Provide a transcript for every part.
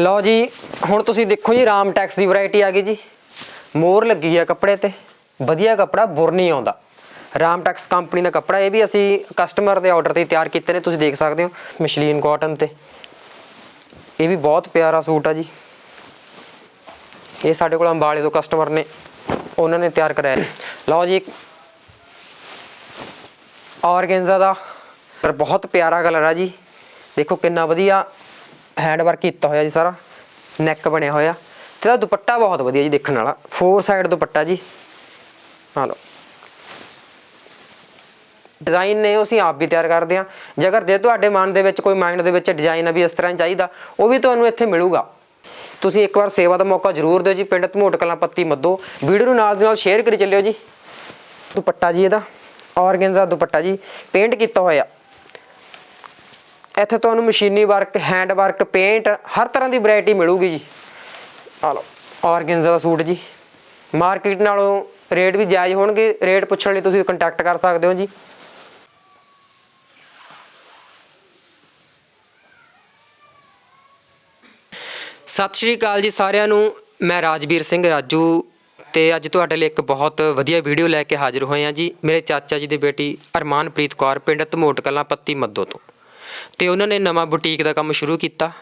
ਲਓ ਜੀ, ਹੁਣ ਤੁਸੀਂ ਦੇਖੋ ਜੀ, ਰਾਮ ਟੈਕਸ ਦੀ ਵੈਰਾਈਟੀ ਆ ਗਈ ਜੀ। ਮੋਰ ਲੱਗੀ ਆ ਕੱਪੜੇ ਤੇ। ਵਧੀਆ ਕੱਪੜਾ, ਬੁਰ ਨਹੀਂ ਆਉਂਦਾ। ਰਾਮ ਟੈਕਸ ਕੰਪਨੀ ਦਾ ਕੱਪੜਾ, ਇਹ ਵੀ ਅਸੀਂ ਕਸਟਮਰ ਦੇ ਆਰਡਰ ਤੇ ਤਿਆਰ ਕੀਤੇ ਨੇ, ਤੁਸੀਂ ਦੇਖ ਸਕਦੇ ਹੋ, ਮਸ਼ਲੀਨ ਕਾਟਨ ਤੇ। ਇਹ ਵੀ ਬਹੁਤ ਪਿਆਰਾ ਸੂਟ ਆ ਜੀ। ਇਹ ਸਾਡੇ ਕੋਲ ਅੰਬਾਲੇ ਤੋਂ ਕਸਟਮਰ ਨੇ, ਉਹਨਾਂ ਨੇ ਤਿਆਰ ਕਰਾਇਆ। ਲਓ ਜੀ ਆਰਗੈਂਜ਼ਾ ਦਾ, ਪਰ ਬਹੁਤ ਪਿਆਰਾ ਕਲਰ ਆ ਜੀ। ਦੇਖੋ ਕਿੰਨਾ ਵਧੀਆ ਹੈਂਡ ਵਰਕ ਕੀਤਾ ਹੋਇਆ ਜੀ ਸਾਰਾ ਨੈਕ ਬਣਿਆ ਹੋਇਆ। ਤੇ ਇਹਦਾ ਦੁਪੱਟਾ ਬਹੁਤ ਵਧੀਆ ਜੀ ਦੇਖਣ ਵਾਲਾ। ਫੋਰ ਸਾਈਡ ਦੁਪੱਟਾ ਜੀ। ਆ ਲਓ। ਡਿਜ਼ਾਈਨ ਨੇ ਉਹ ਅਸੀਂ ਆਪ ਵੀ ਤਿਆਰ ਕਰਦੇ ਹਾਂ। ਜੇਕਰ ਜੇ ਤੁਹਾਡੇ ਮਨ ਦੇ ਵਿੱਚ, ਕੋਈ ਮਾਈਂਡ ਦੇ ਵਿੱਚ ਡਿਜ਼ਾਈਨ ਆ ਵੀ ਇਸ ਤਰ੍ਹਾਂ ਚਾਹੀਦਾ, ਉਹ ਵੀ ਤੁਹਾਨੂੰ ਇੱਥੇ ਮਿਲੂਗਾ। ਤੁਸੀਂ ਇੱਕ ਵਾਰ ਸੇਵਾ ਦਾ ਮੌਕਾ ਜ਼ਰੂਰ ਦਿਓ ਜੀ। ਪਿੰਡ ਧਮੋਟ ਕਲਾਂ ਪੱਤੀ ਮੱਦੋ। ਵੀਡੀਓ ਨੂੰ ਨਾਲ ਦੀ ਨਾਲ ਸ਼ੇਅਰ ਕਰੀ ਚੱਲਿਓ ਜੀ। ਦੁਪੱਟਾ ਜੀ ਇਹਦਾ। ਆਰਗੈਂਜ਼ਾ ਦੁਪੱਟਾ ਜੀ। ਪੇਂਟ ਕੀਤਾ ਹੋਇਆ। ਇੱਥੇ ਤੁਹਾਨੂੰ ਮਸ਼ੀਨੀ ਵਰਕ ਹੈਂਡ ਵਰਕ ਪੇਂਟ ਹਰ ਤਰ੍ਹਾਂ ਦੀ ਵੈਰਾਈਟੀ ਮਿਲੂਗੀ ਜੀ। ਆ ਲਓ ਆਰਗੈਂਜ਼ਾ ਦਾ ਸੂਟ ਜੀ। ਮਾਰਕੀਟ ਨਾਲੋਂ ਰੇਟ ਵੀ ਜਾਇਜ਼ ਹੋਣਗੇ ਰੇਟ ਪੁੱਛਣ ਲਈ ਤੁਸੀਂ ਕੰਟੈਕਟ ਕਰ ਸਕਦੇ ਹੋ ਜੀ। ਸਤਿ ਸ਼੍ਰੀ ਅਕਾਲ ਜੀ ਸਾਰਿਆਂ ਨੂੰ। ਮੈਂ ਰਾਜਵੀਰ ਸਿੰਘ ਰਾਜੂ ਤੇ ਅੱਜ ਤੁਹਾਡੇ ਲਈ ਇੱਕ ਬਹੁਤ ਵਧੀਆ ਵੀਡੀਓ ਲੈ ਕੇ ਹਾਜ਼ਰ ਹੋਏ ਹਾਂ ਜੀ। ਮੇਰੇ ਚਾਚਾ ਜੀ ਦੀ ਬੇਟੀ ਅਰਮਾਨਪ੍ਰੀਤ ਕੌਰ, ਪਿੰਡ ਧਮੋਟ ਕਲਾਂ ਪੱਤੀ ਮੱਦੋ ਤੋਂ। ਤੇ ਉਹਨਾਂ ਨੇ ਨਵਾਂ ਬੁਟੀਕ ਦਾ ਕੰਮ ਸ਼ੁਰੂ ਕੀਤਾ।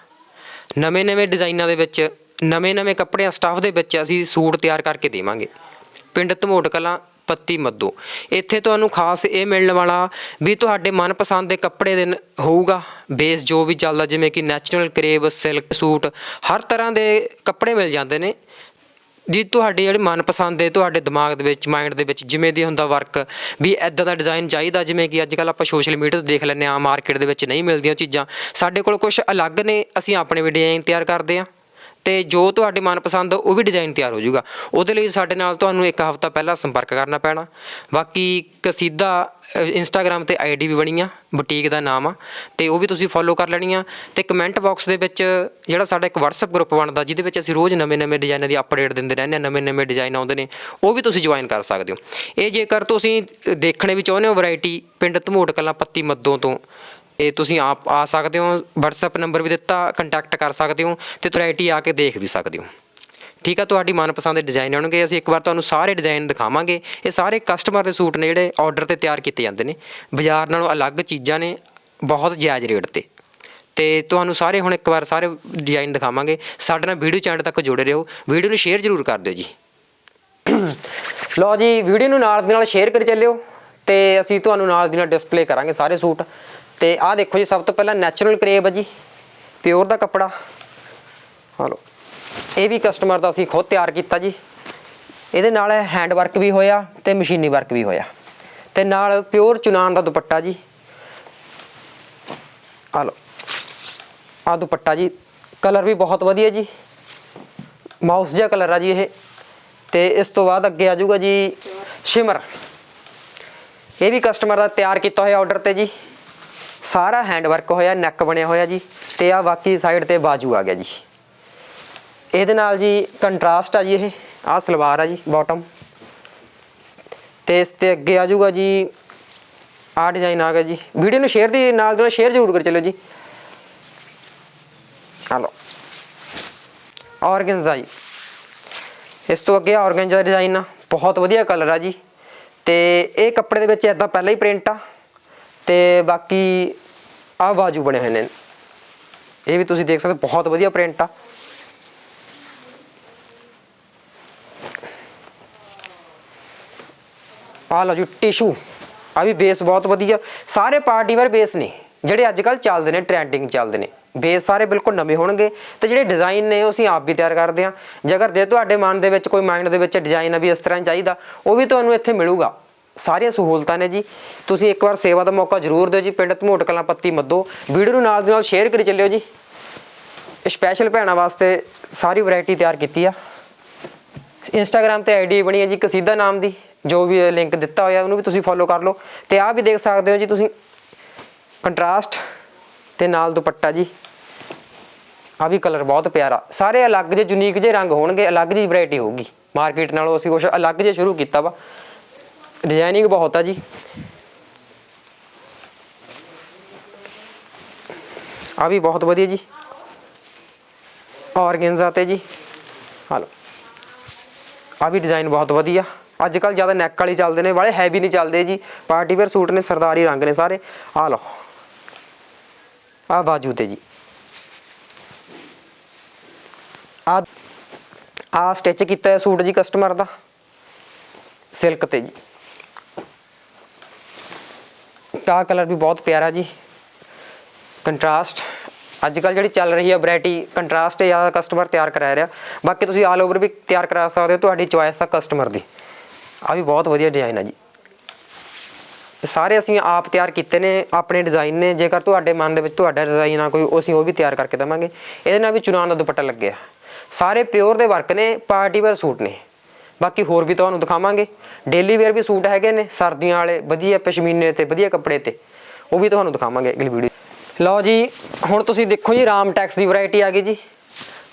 ਨਵੇਂ-ਨਵੇਂ ਡਿਜ਼ਾਈਨਾਂ ਦੇ ਵਿੱਚ ਨਵੇਂ-ਨਵੇਂ ਕੱਪੜਿਆਂ ਸਟਾਫ ਦੇ ਵਿੱਚ ਅਸੀਂ ਸੂਟ ਤਿਆਰ ਕਰਕੇ ਦੇਵਾਂਗੇ। ਪਿੰਡ ਧਮੋਟ ਕਲਾਂ, ਪੱਤੀ ਮੱਦੋ ਇੱਥੇ ਤੁਹਾਨੂੰ ਖਾਸ ਇਹ ਮਿਲਣ ਵਾਲਾ ਵੀ ਤੁਹਾਡੇ ਮਨਪਸੰਦ ਦੇ ਕੱਪੜੇ ਦੇ ਨ- ਹੋਊਗਾ। ਬੇਸ ਜੋ ਵੀ ਚੱਲਦਾ, ਜਿਵੇਂ ਕਿ ਨੈਚੁਰਲ ਕਰੇਬ ਸਿਲਕ ਸੂਟ, ਹਰ ਤਰ੍ਹਾਂ ਦੇ ਕੱਪੜੇ ਮਿਲ ਜਾਂਦੇ ਨੇ। ਜੀ, ਤੁਹਾਡੇ ਜਿਹੜੇ ਮਨਪਸੰਦ ਦੇ ਤੁਹਾਡੇ ਦਿਮਾਗ ਦੇ ਵਿੱਚ ਮਾਈਂਡ ਦੇ ਵਿੱਚ ਜਿਵੇਂ ਦੀ ਹੁੰਦਾ ਵਰਕ ਵੀ ਐਦਾਂ ਦਾ ਡਿਜ਼ਾਈਨ ਚਾਹੀਦਾ, ਜਿਵੇਂ ਕਿ ਅੱਜ ਕੱਲ ਆਪਾਂ ਸੋਸ਼ਲ ਮੀਡੀਆ ਤੋਂ ਦੇਖ ਲੈਂਦੇ ਆ ਮਾਰਕੀਟ ਦੇ ਵਿੱਚ ਨਹੀਂ ਮਿਲਦੀਆਂ ਚੀਜ਼ਾਂ। ਸਾਡੇ ਕੋਲ ਕੁਝ ਅਲੱਗ ਨੇ, ਅਸੀਂ ਆਪਣੇ ਵੀ ਡਿਜ਼ਾਈਨ ਤਿਆਰ ਕਰਦੇ ਆ ਤੇ ਜੋ ਤੁਹਾਡੇ ਮਨਪਸੰਦ ਉਹ ਵੀ ਡਿਜ਼ਾਈਨ ਤਿਆਰ ਹੋ ਜਾਊਗਾ। ਉਹਦੇ ਲਈ ਸਾਡੇ ਨਾਲ ਤੁਹਾਨੂੰ ਇੱਕ ਹਫ਼ਤਾ ਪਹਿਲਾਂ ਸੰਪਰਕ ਕਰਨਾ ਪੈਣਾ। ਬਾਕੀ ਕਸੀਦਾ ਇੰਸਟਾਗ੍ਰam ਤੇ ਆਈਡੀ ਵੀ ਬਣੀ ਆ ਬੁਟੀਕ ਦਾ ਨਾਮ ਆ, ਤੇ ਉਹ ਵੀ ਤੁਸੀਂ ਫੋਲੋ ਕਰ ਲੈਣੀ ਆ ਤੇ ਕਮੈਂਟ ਬਾਕਸ ਦੇ ਵਿੱਚ ਜਿਹੜਾ ਸਾਡਾ ਇੱਕ WhatsApp ਗਰੁੱਪ ਬਣਦਾ, ਜਿਹਦੇ ਵਿੱਚ ਅਸੀਂ ਰੋਜ਼ ਨਵੇਂ-ਨਵੇਂ ਡਿਜ਼ਾਈਨਾਂ ਦੀ ਅਪਡੇਟ ਦਿੰਦੇ ਰਹਿੰਦੇ ਆ ਨਵੇਂ-ਨਵੇਂ ਡਿਜ਼ਾਈਨ ਆਉਂਦੇ ਨੇ, ਉਹ ਵੀ ਤੁਸੀਂ ਜੁਆਇਨ ਕਰ ਸਕਦੇ ਹੋ। ਇਹ ਜੇਕਰ ਤੁਸੀਂ ਦੇਖਣੇ ਵੀ ਚਾਹੁੰਦੇ ਹੋ ਵੈਰਾਈਟੀ ਪਿੰਡ ਧਮੋਟ ਕਲਾਂ ਪੱਤੀ ਮੱਦੋਂ ਤੋਂ ਇਹ ਤੁਸੀਂ ਆਪ ਆ ਸਕਦੇ ਹੋ, WhatsApp ਨੰਬਰ ਵੀ ਦਿੱਤਾ ਕੰਟੈਕਟ ਕਰ ਸਕਦੇ ਹੋ ਤੇ ਵੈਰਾਈਟੀ ਆ ਕੇ ਦੇਖ ਵੀ ਸਕਦੇ ਹੋ। ਠੀਕ ਆ, ਤੁਹਾਡੀ ਮਨਪਸੰਦ ਦੇ ਡਿਜ਼ਾਈਨ ਆਉਣਗੇ ਅਸੀਂ ਇੱਕ ਵਾਰ ਤੁਹਾਨੂੰ ਸਾਰੇ ਡਿਜ਼ਾਈਨ ਦਿਖਾਵਾਂਗੇ। ਇਹ ਸਾਰੇ ਕਸਟਮਰ ਦੇ ਸੂਟ ਨੇ ਜਿਹੜੇ ਆਰਡਰ ਤੇ ਤਿਆਰ ਕੀਤੇ ਜਾਂਦੇ ਨੇ। ਬਾਜ਼ਾਰ ਨਾਲੋਂ ਅਲੱਗ ਚੀਜ਼ਾਂ ਨੇ, ਬਹੁਤ ਜਾਇਜ਼ ਰੇਟ ਤੇ। ਤੇ ਤੁਹਾਨੂੰ ਸਾਰੇ ਹੁਣ ਇੱਕ ਵਾਰ ਸਾਰੇ ਡਿਜ਼ਾਈਨ ਦਿਖਾਵਾਂਗੇ। ਸਾਡੇ ਨਾਲ ਵੀਡੀਓ ਚੈਨਲ ਤੱਕ ਜੁੜੇ ਰਹੋ। ਵੀਡੀਓ ਨੂੰ ਸ਼ੇਅਰ ਜ਼ਰੂਰ ਕਰ ਦਿਓ ਜੀ। ਲਓ ਜੀ, ਵੀਡੀਓ ਨੂੰ ਨਾਲ ਦੀ ਨਾਲ ਸ਼ੇਅਰ ਕਰੀ ਚੱਲਿਓ ਤੇ ਅਸੀਂ ਤੁਹਾਨੂੰ ਨਾਲ ਦੀ ਨਾਲ ਡਿਸਪਲੇ ਕਰਾਂਗੇ ਸਾਰੇ ਸੂਟ। ਤੇ ਆਹ ਦੇਖੋ ਜੀ, ਸਭ ਤੋਂ ਪਹਿਲਾਂ ਨੈਚੁਰਲ ਕਰੇਬ ਹੈ ਜੀ ਪਿਓਰ ਦਾ ਕੱਪੜਾ। ਹਲੋ ਇਹ ਵੀ ਕਸਟਮਰ ਦਾ ਅਸੀਂ ਖੁਦ ਤਿਆਰ ਕੀਤਾ ਜੀ। ਇਹਦੇ ਨਾਲ ਹੈਂਡ ਵਰਕ ਵੀ ਹੋਇਆ ਤੇ ਮਸ਼ੀਨੀ ਵਰਕ ਵੀ ਹੋਇਆ। ਤੇ ਨਾਲ ਪਿਓਰ ਚੁਨਾਨ ਦਾ ਦੁਪੱਟਾ ਜੀ। ਆ ਲਓ ਆ ਦੁਪੱਟਾ ਜੀ ਕਲਰ ਵੀ ਬਹੁਤ ਵਧੀਆ ਜੀ। ਮਾਊਸ ਜਿਹਾ ਕਲਰ ਆ ਜੀ ਇਹ। ਤੇ ਇਸ ਤੋਂ ਬਾਅਦ ਅੱਗੇ ਆ ਜਾਊਗਾ ਜੀ ਸ਼ਿਮਰ ਇਹ ਵੀ ਕਸਟਮਰ ਦਾ ਤਿਆਰ ਕੀਤਾ ਹੋਇਆ ਆਰਡਰ ਤੇ ਜੀ। ਸਾਰਾ ਹੈਂਡ ਵਰਕ ਹੋਇਆ ਨੈਕ ਬਣਿਆ ਹੋਇਆ ਜੀ, ਤੇ ਆ ਬਾਕੀ ਸਾਈਡ ਤੇ ਬਾਜੂ ਆ ਗਿਆ ਜੀ। ਇਹਦੇ ਨਾਲ ਜੀ ਕੰਟਰਾਸਟ ਆ ਜੀ ਇਹ ਆ ਸਲਵਾਰ ਆ ਜੀ ਬਾਟਮ ਤੇ ਇਸ ਤੇ ਅੱਗੇ ਆ ਜਾਊਗਾ ਜੀ ਆ ਡਿਜ਼ਾਈਨ ਆ ਗਿਆ ਜੀ। ਵੀਡੀਓ ਨੂੰ ਸ਼ੇਅਰ ਦੀ, ਨਾਲ ਦੇ ਨਾਲ ਸ਼ੇਅਰ ਜ਼ਰੂਰ ਕਰ ਚੱਲਿਓ ਜੀ। ਹਲੋ ਆਰਗੈਂਜ਼ਾ ਜੀ। ਇਸ ਤੋਂ ਅੱਗੇ ਆਰਗੈਂਜਾ ਦਾ ਡਿਜ਼ਾਈਨ ਆ, ਬਹੁਤ ਵਧੀਆ ਕਲਰ ਆ ਜੀ। ਤੇ ਇਹ ਕੱਪੜੇ ਦੇ ਵਿੱਚ ਇਦਾਂ ਪਹਿਲਾਂ ਹੀ ਪ੍ਰਿੰਟ ਆ। ਤੇ ਬਾਕੀ ਆ ਬਾਜੂ ਬਣੇ ਹੋਏ ਨੇ। ਇਹ ਵੀ ਤੁਸੀਂ ਦੇਖ ਸਕਦੇ ਬਹੁਤ ਵਧੀਆ ਪ੍ਰਿੰਟ ਆ। ਆ ਲਓ ਜੀ ਟਿਸ਼ੂ ਆ ਵੀ ਬੇਸ ਬਹੁਤ ਵਧੀਆ। ਸਾਰੇ ਪਾਰਟੀ ਵੇਅਰ ਬੇਸ ਨੇ, ਜਿਹੜੇ ਅੱਜ ਕੱਲ ਚੱਲਦੇ ਨੇ ਟ੍ਰੈਂਡਿੰਗ ਚੱਲਦੇ ਨੇ। ਬੇਸ ਸਾਰੇ ਬਿਲਕੁਲ ਨਵੇਂ ਹੋਣਗੇ ਤੇ ਜਿਹੜੇ ਡਿਜ਼ਾਈਨ ਨੇ, ਉਹ ਅਸੀਂ ਆਪ ਵੀ ਤਿਆਰ ਕਰਦੇ ਹਾਂ। ਜੇਕਰ ਜੇ ਤੁਹਾਡੇ ਮਨ ਦੇ ਵਿੱਚ, ਕੋਈ ਮਾਈਂਡ ਦੇ ਵਿੱਚ ਡਿਜ਼ਾਈਨ ਆ ਵੀ ਇਸ ਤਰ੍ਹਾਂ ਚਾਹੀਦਾ, ਉਹ ਵੀ ਤੁਹਾਨੂੰ ਇੱਥੇ ਮਿਲੂਗਾ। ਸਾਰੀਆਂ ਸਹੂਲਤਾਂ ਨੇ ਜੀ। ਤੁਸੀਂ ਇੱਕ ਵਾਰ ਸੇਵਾ ਦਾ ਮੌਕਾ ਜ਼ਰੂਰ ਦਿਓ ਜੀ। ਪਿੰਡ ਧਮੋਟ ਕਲਾਂ ਪੱਤੀ ਮੱਦੋ। ਵੀਡੀਓ ਨੂੰ ਨਾਲ ਦੀ ਨਾਲ ਸ਼ੇਅਰ ਕਰੀ ਚੱਲਿਓ ਜੀ। ਸਪੈਸ਼ਲ ਭੈਣਾਂ ਵਾਸਤੇ ਸਾਰੀ ਵੈਰਾਈਟੀ ਤਿਆਰ ਕੀਤੀ ਆ। ਇੰਸਟਾਗ੍ਰam ਤੇ ਆਈਡੀ ਬਣੀ ਹੈ ਜੀ ਕਸੀਦਾ ਨਾਮ ਦੀ। ਜੋ ਵੀ ਲਿੰਕ ਦਿੱਤਾ ਹੋਇਆ, ਉਹਨੂੰ ਵੀ ਤੁਸੀਂ ਫੋਲੋ ਕਰ ਲਓ। ਤੇ ਆਹ ਵੀ ਦੇਖ ਸਕਦੇ ਹੋ ਜੀ ਤੁਸੀਂ। ਕੰਟਰਾਸਟ ਤੇ ਨਾਲ ਦੁਪੱਟਾ ਜੀ। ਆ ਵੀ ਕਲਰ ਬਹੁਤ ਪਿਆਰਾ। ਸਾਰੇ ਅਲੱਗ ਜਿਹੇ ਯੂਨੀਕ ਜੇ ਰੰਗ ਹੋਣਗੇ, ਅਲੱਗ ਜਿਹੀ ਵੈਰਾਈਟੀ ਹੋਊਗੀ। ਮਾਰਕੀਟ ਨਾਲੋਂ ਅਸੀਂ ਕੁਝ ਅਲੱਗ ਜਿਹੇ ਸ਼ੁਰੂ ਕੀਤਾ ਵਾ। ਡਿਜ਼ਾਈਨਿੰਗ ਬਹੁਤ ਆ ਜੀ। ਆ ਵੀ ਬਹੁਤ ਵਧੀਆ ਜੀ। ਔਰਗੈਂਜ਼ਾ ਤੇ ਜੀ। ਹਲੋ। ਆ ਵੀ ਡਿਜ਼ਾਈਨ ਬਹੁਤ ਵਧੀਆ। ਅੱਜ ਕੱਲ ਜ਼ਿਆਦਾ ਨੈਕ ਵਾਲੀ ਚੱਲਦੇ ਨੇ, ਵਾਲੇ ਹੈਵੀ ਨਹੀਂ ਚੱਲਦੇ ਜੀ। ਪਾਰਟੀ ਵੇਅਰ ਸੂਟ ਨੇ, ਸਰਦਾਰੀ ਰੰਗ ਨੇ ਸਾਰੇ। ਆ ਲਓ। ਆ ਬਾਜੂ ਤੇ ਜੀ। ਆ ਆ ਸਟਿਚ ਕੀਤਾ ਸੂਟ ਜੀ ਕਸਟਮਰ ਦਾ। ਸਿਲਕ ਤੇ ਜੀ। ਕਾ ਕਲਰ ਵੀ ਬਹੁਤ ਪਿਆਰਾ ਜੀ। ਕੰਟਰਾਸਟ। ਅੱਜ ਕੱਲ ਜਿਹੜੀ ਚੱਲ ਰਹੀ ਹੈ ਵੈਰਾਈਟੀ, ਕੰਟਰਾਸਟ ਜਾਂ ਕਸਟਮਰ ਤਿਆਰ ਕਰਾ ਰਿਹਾ। ਬਾਕੀ ਤੁਸੀਂ ਆਲ ਓਵਰ ਵੀ ਤਿਆਰ ਕਰਾ ਸਕਦੇ ਹੋ, ਤੁਹਾਡੀ ਚੁਆਇਸ ਆ ਕਸਟਮਰ ਦੀ। ਆ ਵੀ ਬਹੁਤ ਵਧੀਆ ਡਿਜ਼ਾਈਨ ਆ ਜੀ। ਸਾਰੇ ਅਸੀਂ ਆਪ ਤਿਆਰ ਕੀਤੇ ਨੇ, ਆਪਣੇ ਡਿਜ਼ਾਈਨ ਨੇ। ਜੇਕਰ ਤੁਹਾਡੇ ਮਨ ਦੇ ਵਿੱਚ ਤੁਹਾਡਾ ਡਿਜ਼ਾਈਨ ਆ ਕੋਈ, ਅਸੀਂ ਉਹ ਵੀ ਤਿਆਰ ਕਰਕੇ ਦੇਵਾਂਗੇ। ਇਹਦੇ ਨਾਲ ਵੀ ਚੁਨਾਨ ਦਾ ਦੁਪੱਟਾ ਲੱਗਿਆ। ਸਾਰੇ ਪਿਓਰ ਦੇ ਵਰਕ ਨੇ ਪਾਰਟੀ ਵੇਅਰ ਸੂਟ ਨੇ। ਬਾਕੀ ਹੋਰ ਵੀ ਤੁਹਾਨੂੰ ਦਿਖਾਵਾਂਗੇ। ਡੇਲੀ ਵੇਅਰ ਵੀ ਸੂਟ ਹੈਗੇ ਨੇ ਸਰਦੀਆਂ ਵਾਲੇ, ਵਧੀਆ ਪਸ਼ਮੀਨੇ ਤੇ, ਵਧੀਆ ਕੱਪੜੇ ਤੇ। ਉਹ ਵੀ ਤੁਹਾਨੂੰ ਦਿਖਾਵਾਂਗੇ ਅਗਲੀ ਵੀਡੀਓ ਲਓ ਜੀ, ਹੁਣ ਤੁਸੀਂ ਦੇਖੋ ਜੀ, ਰਾਮ ਟੈਕਸ ਦੀ ਵੈਰਾਈਟੀ ਆ ਗਈ ਜੀ।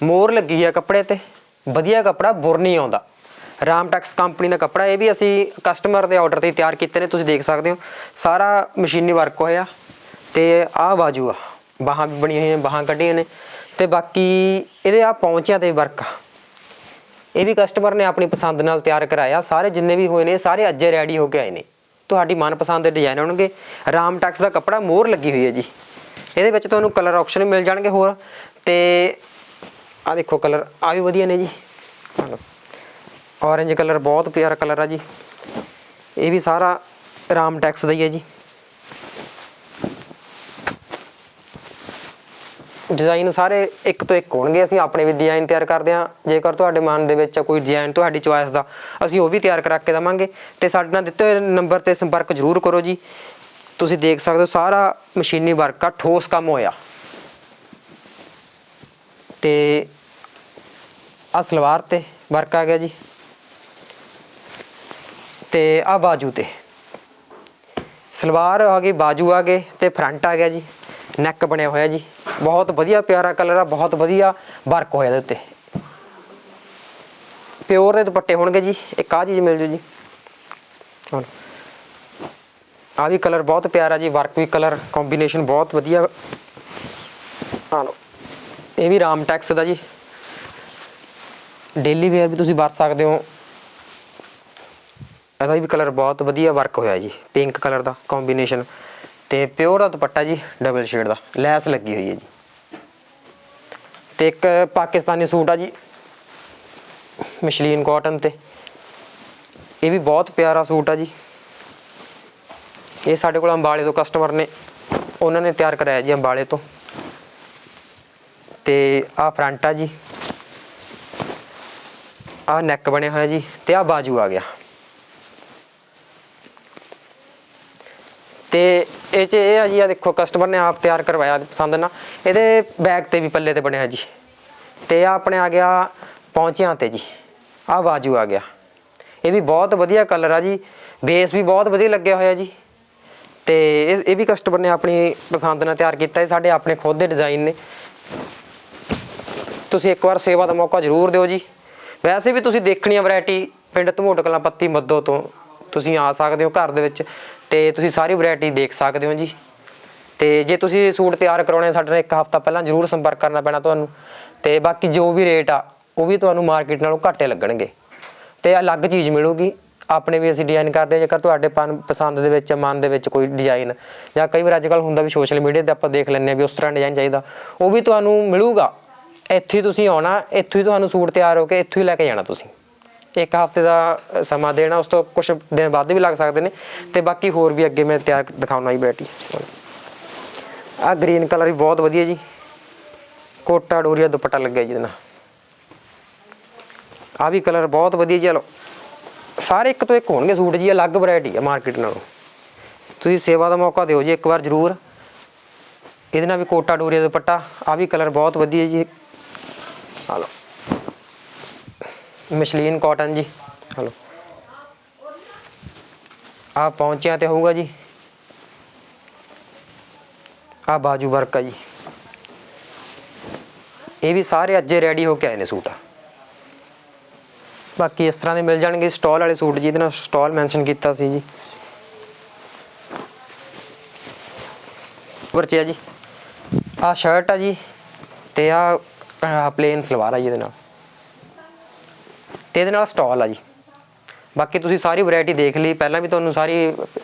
ਮੋਰ ਲੱਗੀ ਆ ਕੱਪੜੇ ਤੇ, ਵਧੀਆ ਕੱਪੜਾ, ਬੁਰ ਨਹੀਂ ਆਉਂਦਾ। ਰਾਮ ਟੈਕਸ ਕੰਪਨੀ ਦਾ ਕੱਪੜਾ, ਇਹ ਵੀ ਅਸੀਂ ਕਸਟਮਰ ਦੇ ਆਰਡਰ ਤੇ ਤਿਆਰ ਕੀਤੇ ਨੇ, ਤੁਸੀਂ ਦੇਖ ਸਕਦੇ ਹੋ। ਸਾਰਾ ਮਸ਼ੀਨੀ ਵਰਕ ਹੋਇਆ ਤੇ ਆਹ ਬਾਜੂ ਆ, ਬਾਹਾਂ ਵੀ ਬਣੀਆਂ ਹੋਈਆਂ, ਬਾਹਾਂ ਕੱਢੀਆਂ ਨੇ। ਤੇ ਬਾਕੀ ਇਹਦੇ ਆ ਪੌਂਚਿਆਂ ਤੇ ਵਰਕ ਆ। ਇਹ ਵੀ ਕਸਟਮਰ ਨੇ ਆਪਣੀ ਪਸੰਦ ਨਾਲ ਤਿਆਰ ਕਰਾਇਆ। ਸਾਰੇ ਜਿੰਨੇ ਵੀ ਹੋਏ ਨੇ, ਸਾਰੇ ਅੱਜੇ ਰੈਡੀ ਹੋ ਕੇ ਆਏ ਨੇ। ਤੁਹਾਡੀ ਮਨਪਸੰਦ ਦੇ ਡਿਜ਼ਾਈਨ ਹੋਣਗੇ ਰਾਮ ਟੈਕਸ ਦਾ ਕੱਪੜਾ ਮੋਹਰ ਲੱਗੀ ਹੋਈ ਹੈ ਜੀ। ਇਹਦੇ ਵਿੱਚ ਤੁਹਾਨੂੰ ਕਲਰ ਆਪਸ਼ਨ ਮਿਲ ਜਾਣਗੇ ਹੋਰ। ਤੇ ਆ ਦੇਖੋ ਕਲਰ ਆ ਵੀ ਵਧੀਆ ਨੇ ਜੀ। ਆਹ ਔਰੇਂਜ ਕਲਰ ਬਹੁਤ ਪਿਆਰਾ ਕਲਰ ਆ ਜੀ। ਇਹ ਵੀ ਸਾਰਾ ਰਾਮ ਟੈਕਸ ਦਾ ਹੀ ਹੈ ਜੀ। ਡਿਜ਼ਾਈਨ ਸਾਰੇ ਇੱਕ ਤੋਂ ਇੱਕ ਹੋਣਗੇ, ਅਸੀਂ ਆਪਣੇ ਵੀ ਡਿਜ਼ਾਈਨ ਤਿਆਰ ਕਰਦੇ ਹਾਂ। ਜੇਕਰ ਤੁਹਾਡੇ ਮਨ ਦੇ ਵਿੱਚ ਕੋਈ ਡਿਜ਼ਾਈਨ ਤੁਹਾਡੀ ਚੁਆਇਸ ਦਾ, ਅਸੀਂ ਉਹ ਵੀ ਤਿਆਰ ਕਰਾ ਕੇ ਦੇਵਾਂਗੇ। ਤੇ ਸਾਡੇ ਨਾਲ ਦਿੱਤੇ ਹੋਏ ਨੰਬਰ ਤੇ ਸੰਪਰਕ ਜ਼ਰੂਰ ਕਰੋ ਜੀ। ਤੁਸੀਂ ਦੇਖ ਸਕਦੇ ਹੋ, ਸਾਰਾ ਮਸ਼ੀਨੀ ਵਰਕ ਆ, ਠੋਸ ਕੰਮ ਹੋਇਆ। ਤੇ ਆ ਸਲਵਾਰ ਤੇ ਵਰਕ ਆ ਗਿਆ ਜੀ। ਤੇ ਆ ਬਾਜੂ ਤੇ। ਸਲਵਾਰ ਆ ਗਈ, ਬਾਜੂ ਆ ਗਏ ਤੇ ਫਰੰਟ ਆ ਗਿਆ ਜੀ। ਨੈਕ ਬਣਿਆ ਹੋਇਆ ਜੀ। ਬਹੁਤ ਵਧੀਆ ਪਿਆਰਾ ਕਲਰ ਆ, ਬਹੁਤ ਵਧੀਆ ਵਰਕ ਹੋਇਆ ਇਹਦੇ ਉੱਤੇ। ਪਿਓਰ ਦੇ ਦੁਪੱਟੇ ਹੋਣਗੇ ਜੀ, ਇੱਕ ਆ ਚੀਜ਼ ਮਿਲ ਜੂ ਜੀ। ਹੁਣ ਆ ਵੀ ਕਲਰ ਬਹੁਤ ਪਿਆਰਾ ਜੀ ਵਰਕ ਵੀ ਕਲਰ ਕੰਬੀਨੇਸ਼ਨ ਬਹੁਤ ਵਧੀਆ। ਆ ਲਓ, ਇਹ ਵੀ ਰਾਮ ਟੈਕਸ ਦਾ ਜੀ। ਡੇਲੀ ਵੇਅਰ ਵੀ ਤੁਸੀਂ ਵਰਤ ਸਕਦੇ ਹੋ। ਇਹਦਾ ਵੀ ਕਲਰ ਬਹੁਤ ਵਧੀਆ ਵਰਕ ਹੋਇਆ ਜੀ ਪਿੰਕ ਕਲਰ ਦਾ ਕੰਬੀਨੇਸ਼ਨ ਤੇ ਪਿਓਰ ਦਾ ਦੁਪੱਟਾ ਜੀ ਡਬਲ ਸ਼ੇਡ ਦਾ। ਲੈਸ ਲੱਗੀ ਹੋਈ ਹੈ ਜੀ। ਤੇ ਇੱਕ ਪਾਕਿਸਤਾਨੀ ਸੂਟ ਆ ਜੀ, ਮਸ਼ਲੀਨ ਕਾਟਨ ਤੇ। ਇਹ ਵੀ ਬਹੁਤ ਪਿਆਰਾ ਸੂਟ ਆ ਜੀ। ਇਹ ਸਾਡੇ ਕੋਲ ਅੰਬਾਲੇ ਤੋਂ ਕਸਟਮਰ ਨੇ, ਉਹਨਾਂ ਨੇ ਤਿਆਰ ਕਰਾਇਆ ਜੀ ਅੰਬਾਲੇ ਤੋਂ। ਤੇ ਆ ਫਰੰਟ ਆ ਜੀ। ਆ ਨੈਕ ਬਣਿਆ ਹੋਇਆ ਜੀ, ਤੇ ਆ ਬਾਜੂ ਆ ਗਿਆ। ਤੇ ਇਹ ਚ ਇਹ ਆ ਜੀ, ਆ ਦੇਖੋ ਕਸਟਮਰ ਨੇ ਆਪ ਤਿਆਰ ਕਰਵਾਇਆ ਪਸੰਦ ਨਾਲ ਇਹਦੇ ਬੈਗ ਤੇ ਵੀ ਪੱਲੇ ਤੇ ਬਣਿਆ ਜੀ। ਤੇ ਆ ਆਪਣੇ ਆ ਗਿਆ ਪੌਂਚਿਆਂ ਤੇ ਜੀ। ਆ ਬਾਜੂ ਆ ਗਿਆ। ਇਹ ਵੀ ਬਹੁਤ ਵਧੀਆ ਕਲਰ ਆ ਜੀ। ਬੇਸ ਵੀ ਬਹੁਤ ਵਧੀਆ ਲੱਗਿਆ ਹੋਇਆ ਜੀ। ਤੇ ਇਹ ਇਹ ਵੀ ਕਸਟਮਰ ਨੇ ਆਪਣੀ ਪਸੰਦ ਨਾਲ ਤਿਆਰ ਕੀਤਾ। ਇਹ ਸਾਡੇ ਆਪਣੇ ਖੁਦ ਦੇ ਡਿਜ਼ਾਈਨ ਨੇ। ਤੁਸੀਂ ਇੱਕ ਵਾਰ ਸੇਵਾ ਦਾ ਮੌਕਾ ਜ਼ਰੂਰ ਦਿਓ ਜੀ। ਵੈਸੇ ਵੀ ਤੁਸੀਂ ਦੇਖਣੀ ਆ ਵੈਰਾਈਟੀ ਪਿੰਡ ਧਮੋਟ ਕਲਾਂ ਪੱਤੀ ਮੱਦੋ ਤੋਂ ਤੁਸੀਂ ਆ ਸਕਦੇ ਹੋ ਘਰ ਦੇ ਵਿੱਚ, ਤੇ ਤੁਸੀਂ ਸਾਰੀ ਵੈਰਾਈਟੀ ਦੇਖ ਸਕਦੇ ਹੋ ਜੀ। ਤੇ ਜੇ ਤੁਸੀਂ ਸੂਟ ਤਿਆਰ ਕਰਾਉਣੇ ਸਾਡੇ ਨਾਲ ਇੱਕ ਹਫ਼ਤਾ ਪਹਿਲਾਂ ਜ਼ਰੂਰ ਸੰਪਰਕ ਕਰਨਾ ਪੈਣਾ ਤੁਹਾਨੂੰ। ਤੇ ਬਾਕੀ ਜੋ ਵੀ ਰੇਟ ਆ, ਉਹ ਵੀ ਤੁਹਾਨੂੰ ਮਾਰਕੀਟ ਨਾਲੋਂ ਘੱਟੇ ਲੱਗਣਗੇ। ਤੇ ਅਲੱਗ ਚੀਜ਼ ਮਿਲੂਗੀ। ਆਪਣੇ ਵੀ ਅਸੀਂ ਡਿਜ਼ਾਈਨ ਕਰਦੇ ਹਾਂ ਜੇਕਰ ਤੁਹਾਡੇ ਪਨ- ਪਸੰਦ ਦੇ ਵਿੱਚ, ਮਨ ਦੇ ਵਿੱਚ ਕੋਈ ਡਿਜ਼ਾਈਨ ਜਾਂ ਕਈ ਵਾਰ ਅੱਜ ਕੱਲ ਹੁੰਦਾ ਵੀ ਸੋਸ਼ਲ ਮੀਡੀਆ ਤੇ ਆਪਾਂ ਦੇਖ ਲੈਂਦੇ ਆ ਵੀ ਉਸ ਤਰ੍ਹਾਂ ਡਿਜ਼ਾਈਨ ਚਾਹੀਦਾ, ਉਹ ਵੀ ਤੁਹਾਨੂੰ ਮਿਲੂਗਾ। ਇੱਥੇ ਤੁਸੀਂ ਆਉਣਾ, ਇੱਥੋਂ ਹੀ ਤੁਹਾਨੂੰ ਸੂਟ ਤਿਆਰ ਹੋ ਕੇ ਇੱਥੋਂ ਹੀ ਲੈ ਕੇ ਜਾਣਾ ਤੁਸੀਂ। ਇੱਕ ਹਫ਼ਤੇ ਦਾ ਸਮਾਂ ਦੇਣਾ, ਉਸ ਤੋਂ ਕੁਝ ਦਿਨ ਵੱਧ ਵੀ ਲੱਗ ਸਕਦੇ ਨੇ ਤੇ ਬਾਕੀ ਹੋਰ ਵੀ ਅੱਗੇ ਮੈਂ ਤਿਆਰ ਦਿਖਾਉਣਾ ਜੀ ਬੈਠੀ। ਆ ਗ੍ਰੀਨ ਕਲਰ ਵੀ ਬਹੁਤ ਵਧੀਆ ਜੀ। ਕੋਟਾ ਡੋਰੀਆ ਦੁਪੱਟਾ ਲੱਗਿਆ ਜੀ ਇਹਦੇ ਨਾਲ। ਆ ਵੀ ਕਲਰ ਬਹੁਤ ਵਧੀਆ ਜੀ ਚਲੋ ਸਾਰੇ ਇੱਕ ਤੋਂ ਇੱਕ ਹੋਣਗੇ ਸੂਟ ਜੀ, ਅਲੱਗ ਵੈਰਾਈਟੀ ਆ ਮਾਰਕੀਟ ਨਾਲੋਂ। ਤੁਸੀਂ ਸੇਵਾ ਦਾ ਮੌਕਾ ਦਿਓ ਜੀ, ਇੱਕ ਵਾਰ ਜ਼ਰੂਰ। ਇਹਦੇ ਨਾਲ ਵੀ ਕੋਟਾ ਡੋਰੀਆ ਦੁਪੱਟਾ, ਆ ਵੀ ਕਲਰ ਬਹੁਤ ਵਧੀਆ ਜੀ। ਆ ਲਓ। ਮਸ਼ਲੀਨ ਕਾਟਨ ਜੀ। ਹਲੋ। ਆ ਪਹੁੰਚਿਆ ਤੇ ਹੋਊਗਾ ਜੀ। ਆ ਬਾਜੂ ਵਰਕ ਆ ਜੀ। ਇਹ ਵੀ ਸਾਰੇ ਅੱਜੇ ਰੈਡੀ ਹੋ ਕੇ ਆਏ ਨੇ ਸੂਟ। ਬਾਕੀ ਇਸ ਤਰ੍ਹਾਂ ਦੇ ਮਿਲ ਜਾਣਗੇ ਸਟਾਲ ਵਾਲੇ ਸੂਟ ਜੀ ਇਹਦੇ ਨਾਲ ਸਟਾਲ ਮੈਂਸ਼ਨ ਕੀਤਾ ਸੀ ਜੀ। ਵਰਚਿਆ ਜੀ। ਆ ਸ਼ਰਟ ਆ ਜੀ ਤੇ ਆ ਪਲੇਨ ਸਲਵਾਰ ਆ ਜੀ ਇਹਦੇ ਨਾਲ। ਤੇ ਇਹਦੇ ਨਾਲ ਸਟਾਲ ਆ ਜੀ। ਬਾਕੀ ਤੁਸੀਂ ਸਾਰੀ ਵੈਰਾਈਟੀ ਦੇਖ ਲਈ। ਪਹਿਲਾਂ ਵੀ ਤੁਹਾਨੂੰ ਸਾਰੀ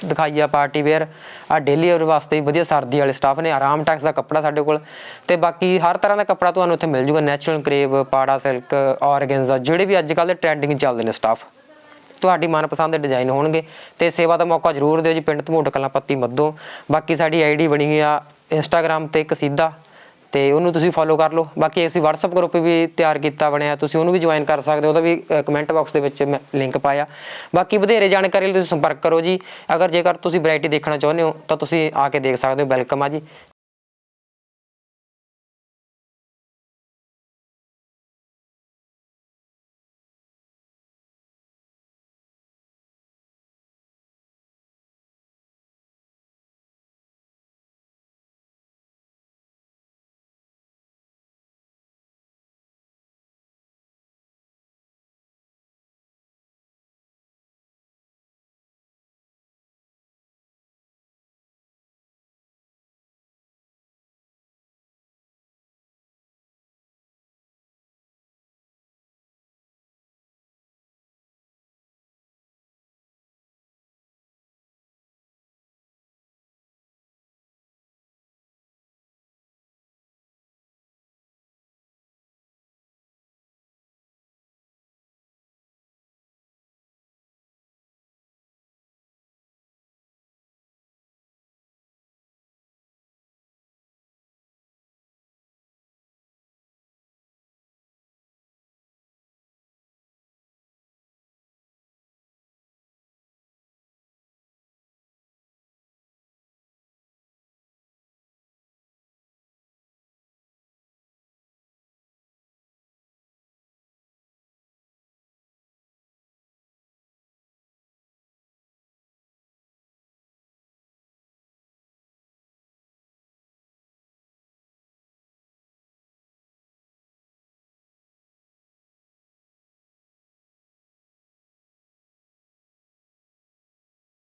ਦਿਖਾਈ ਆ ਪਾਰਟੀ ਵੇਅਰ ਆ ਡੇਲੀ ਵੇਅਰ ਵਾਸਤੇ ਵੀ ਵਧੀਆ ਸਰਦੀ ਵਾਲੇ ਸਟਾਫ ਨੇ। ਆਰਾਮ ਟੈਕਸ ਦਾ ਕੱਪੜਾ ਸਾਡੇ ਕੋਲ। ਤੇ ਬਾਕੀ ਹਰ ਤਰ੍ਹਾਂ ਦਾ ਕੱਪੜਾ ਤੁਹਾਨੂੰ ਇੱਥੇ ਮਿਲ ਜੂਗਾ। ਨੈਚੁਰਲ ਕਰੇਵ ਪਾੜਾ ਸਿਲਕ ਆਰਗੈਂਜ਼ਾ ਜਿਹੜੇ ਵੀ ਅੱਜ ਕੱਲ੍ਹ ਦੇ ਟ੍ਰੈਂਡਿੰਗ ਚੱਲਦੇ ਨੇ ਸਟਾਫ ਤੁਹਾਡੀ ਮਨਪਸੰਦ ਦੇ ਡਿਜ਼ਾਈਨ ਹੋਣਗੇ। ਤੇ ਸੇਵਾ ਦਾ ਮੌਕਾ ਜ਼ਰੂਰ ਦਿਓ ਜੀ। ਪਿੰਡ ਧਮੋਟ ਕਲਾਂ ਪੱਤੀ ਮੱਦੋਂ ਬਾਕੀ ਸਾਡੀ ਆਈਡੀ ਬਣੀ ਹੋਈ ਆ ਇੰਸਟਾਗ੍ਰam ਤੇ ਇੱਕ ਸਿੱਧਾ। ਤੇ ਉਹਨੂੰ ਤੁਸੀਂ ਫੋਲੋ ਕਰ ਲਓ। ਬਾਕੀ ਅਸੀਂ WhatsApp ਗਰੁੱਪ ਵੀ ਤਿਆਰ ਕੀਤਾ ਬਣਿਆ, ਤੁਸੀਂ ਉਹਨੂੰ ਵੀ ਜੁਆਇਨ ਕਰ ਸਕਦੇ ਹੋ। ਉਹਦਾ ਵੀ ਕਮੈਂਟ ਬਾਕਸ ਦੇ ਵਿੱਚ ਮੈਂ ਲਿੰਕ ਪਾਇਆ। ਬਾਕੀ ਵਧੇਰੇ ਜਾਣਕਾਰੀ ਲਈ ਤੁਸੀਂ ਸੰਪਰਕ ਕਰੋ ਜੀ। ਅਗਰ ਜੇਕਰ ਤੁਸੀਂ ਵੈਰਾਈਟੀ ਦੇਖਣਾ ਚਾਹੁੰਦੇ ਹੋ, ਤਾਂ ਤੁਸੀਂ ਆ ਕੇ ਦੇਖ ਸਕਦੇ ਹੋ। ਵੈਲਕਮ ਆ ਜੀ।